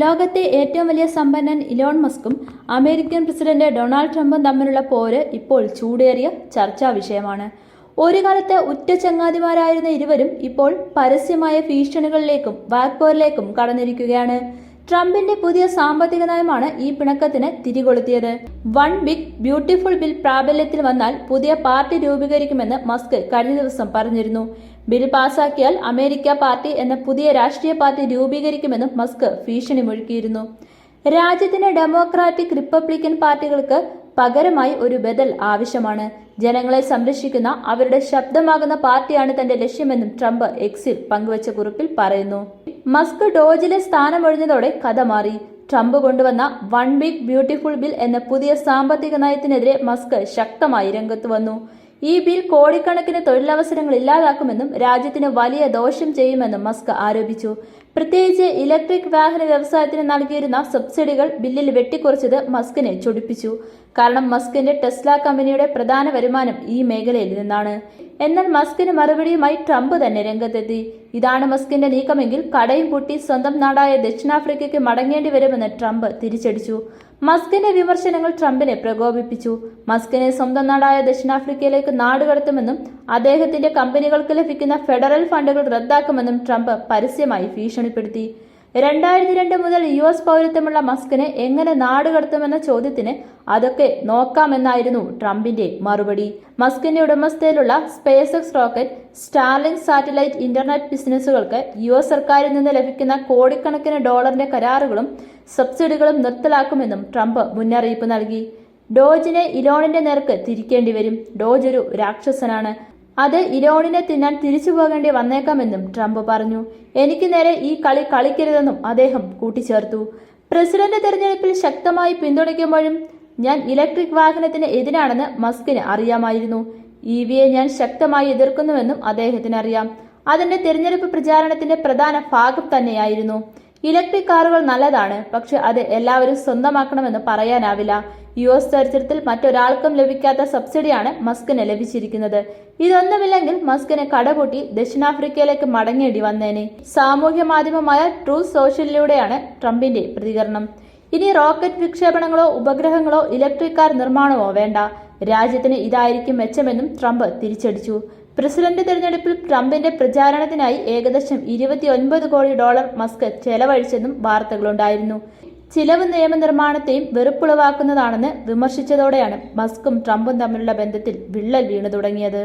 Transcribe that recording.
ലോകത്തെ ഏറ്റവും വലിയ സമ്പന്നൻ ഇലോൺ മസ്കും അമേരിക്കൻ പ്രസിഡന്റ് ഡൊണാൾഡ് ട്രംപും തമ്മിലുള്ള പോര് ഇപ്പോൾ ചൂടേറിയ ചർച്ചാ വിഷയമാണ്. ഒരു കാലത്ത് ഉറ്റ ചങ്ങാതിമാരായിരുന്ന ഇരുവരും ഇപ്പോൾ പരസ്യമായ ഭീഷണികളിലേക്കും വാക്പോരിലേക്കും കടന്നിരിക്കുകയാണ്. ട്രംപിന്റെ പുതിയ സാമ്പത്തിക നയമാണ് ഈ പിണക്കത്തിന് തിരികൊളുത്തിയത്. വൺ ബിഗ് ബ്യൂട്ടിഫുൾ ബിൽ പ്രാബല്യത്തിൽ വന്നാൽ പുതിയ പാർട്ടി രൂപീകരിക്കുമെന്ന് മസ്ക് കഴിഞ്ഞ ദിവസം പറഞ്ഞിരുന്നു. ബിൽ പാസാക്കിയാൽ അമേരിക്ക പാർട്ടി എന്ന പുതിയ രാഷ്ട്രീയ പാർട്ടി രൂപീകരിക്കുമെന്നും മസ്ക് ഭീഷണി മുഴുക്കിയിരുന്നു. രാജ്യത്തിന്റെ ഡെമോക്രാറ്റിക് റിപ്പബ്ലിക്കൻ പാർട്ടികൾക്ക് പകരമായി ഒരു ബദൽ ആവശ്യമാണ്. ജനങ്ങളെ സംരക്ഷിക്കുന്ന അവരുടെ ശബ്ദമാകുന്ന പാർട്ടിയാണ് തന്റെ ലക്ഷ്യമെന്നും ട്രംപ് എക്സിൽ പങ്കുവച്ച കുറിപ്പിൽ പറയുന്നു. മസ്ക് ഡോജിലെ സ്ഥാനമൊഴിഞ്ഞതോടെ കഥ മാറി. ട്രംപ് കൊണ്ടുവന്ന വൺ ബിഗ് ബ്യൂട്ടിഫുൾ ബിൽ എന്ന പുതിയ സാമ്പത്തിക നയത്തിനെതിരെ മസ്ക് ശക്തമായി രംഗത്ത് വന്നു. ഈ ബിൽ കോടിക്കണക്കിന് തൊഴിലവസരങ്ങൾ ഇല്ലാതാക്കുമെന്നും രാജ്യത്തിന് വലിയ ദോഷം ചെയ്യുമെന്നും മസ്ക് ആരോപിച്ചു. പ്രത്യേകിച്ച് ഇലക്ട്രിക് വാഹന വ്യവസായത്തിന് നൽകിയിരുന്ന സബ്സിഡികൾ ബില്ലിൽ വെട്ടിക്കുറച്ചത് മസ്കിനെ ചൊടിപ്പിച്ചു. കാരണം മസ്കിന്റെ ടെസ്ല കമ്പനിയുടെ പ്രധാന വരുമാനം ഈ മേഖലയിൽ നിന്നാണ്. എന്നാൽ മസ്കിന് മറുപടിയുമായി ട്രംപ് തന്നെ രംഗത്തെത്തി. ഇതാണ് മസ്കിന്റെ നീക്കമെങ്കിൽ കടയും പൂട്ടി സ്വന്തം നാടായ ദക്ഷിണാഫ്രിക്കയ്ക്ക് മടങ്ങേണ്ടി വരുമെന്ന് ട്രംപ് തിരിച്ചടിച്ചു. മസ്കിന്റെ വിമർശനങ്ങൾ ട്രംപിനെ പ്രകോപിപ്പിച്ചു. മസ്കിനെ സ്വന്തം നാടായ ദക്ഷിണാഫ്രിക്കയിലേക്ക് നാടുകടത്തുമെന്നും അദ്ദേഹത്തിന്റെ കമ്പനികൾക്ക് ലഭിക്കുന്ന ഫെഡറൽ ഫണ്ടുകൾ റദ്ദാക്കുമെന്നും ട്രംപ് പരസ്യമായി ഭീഷണിപ്പെടുത്തി. രണ്ടായിരത്തി രണ്ട് മുതൽ യു എസ് പൗരത്വമുള്ള മസ്കിനെ എങ്ങനെ നാടുകടത്തുമെന്ന ചോദ്യത്തിന് അതൊക്കെ നോക്കാമെന്നായിരുന്നു ട്രംപിന്റെ മറുപടി. മസ്കിന്റെ ഉടമസ്ഥയിലുള്ള SpaceX rocket Starlink satellite internet ബിസിനസ്സുകൾക്ക് U S സർക്കാരിൽ നിന്ന് ലഭിക്കുന്ന കോടിക്കണക്കിന് ഡോളറിന്റെ കരാറുകളും സബ്സിഡികളും നിർത്തലാക്കുമെന്നും ട്രംപ് മുന്നറിയിപ്പ് നൽകി. ഡോജിനെ ഇലോണിന്റെ നേർക്ക് തിരിക്കേണ്ടി വരും ഡോജ് ഒരു രാക്ഷസനാണ്. അത് ഇലോണിനെ തിന്നാൻ തിരിച്ചു പോകേണ്ടി വന്നേക്കാമെന്നും ട്രംപ് പറഞ്ഞു. എനിക്ക് നേരെ ഈ കളി കളിക്കരുതെന്നും അദ്ദേഹം കൂട്ടിച്ചേർത്തു. പ്രസിഡന്റ് തെരഞ്ഞെടുപ്പിൽ ശക്തമായി പിന്തുണയ്ക്കുമ്പോഴും ഞാൻ ഇലക്ട്രിക് വാഹനത്തിന് എതിരാണെന്ന് മസ്കിന് അറിയാമായിരുന്നു. ഇ വിയെ ഞാൻ ശക്തമായി എതിർക്കുന്നുവെന്നും അദ്ദേഹത്തിന് അറിയാം അതിന്റെ തിരഞ്ഞെടുപ്പ് പ്രചാരണത്തിന്റെ പ്രധാന ഭാഗം തന്നെയായിരുന്നു. ഇലക്ട്രിക് കാറുകൾ നല്ലതാണ് പക്ഷെ അത് എല്ലാവരും സ്വന്തമാക്കണമെന്ന് പറയാനാവില്ല. യു എസ് ചരിത്രത്തിൽ മറ്റൊരാൾക്കും ലഭിക്കാത്ത സബ്സിഡിയാണ് മസ്കിന് ലഭിച്ചിരിക്കുന്നത്. ഇതൊന്നുമില്ലെങ്കിൽ മസ്കിന് കടപൂട്ടി ദക്ഷിണാഫ്രിക്കയിലേക്ക് മടങ്ങേണ്ടി വന്നേനെ. സാമൂഹ്യ മാധ്യമമായ ട്രൂ സോഷ്യലിലൂടെയാണ് ട്രംപിന്റെ പ്രതികരണം. ഇനി റോക്കറ്റ് വിക്ഷേപണങ്ങളോ ഉപഗ്രഹങ്ങളോ ഇലക്ട്രിക് കാർ നിർമ്മാണമോ വേണ്ട. രാജ്യത്തിന് ഇതായിരിക്കും മെച്ചമെന്നും ട്രംപ് തിരിച്ചടിച്ചു. പ്രസിഡന്റ് തെരഞ്ഞെടുപ്പിൽ ട്രംപിന്റെ പ്രചാരണത്തിനായി ഏകദേശം ഇരുപത്തിയൊൻപത് കോടി ഡോളർ മസ്ക് ചെലവഴിച്ചെന്നും വാർത്തകളുണ്ടായിരുന്നു. ചിലവ് നിയമനിർമ്മാണത്തെയും വെറുപ്പുളവാക്കുന്നതാണെന്ന് വിമർശിച്ചതോടെയാണ് മസ്കും ട്രംപും തമ്മിലുള്ള ബന്ധത്തിൽ വിള്ളൽ വീണു തുടങ്ങിയത്.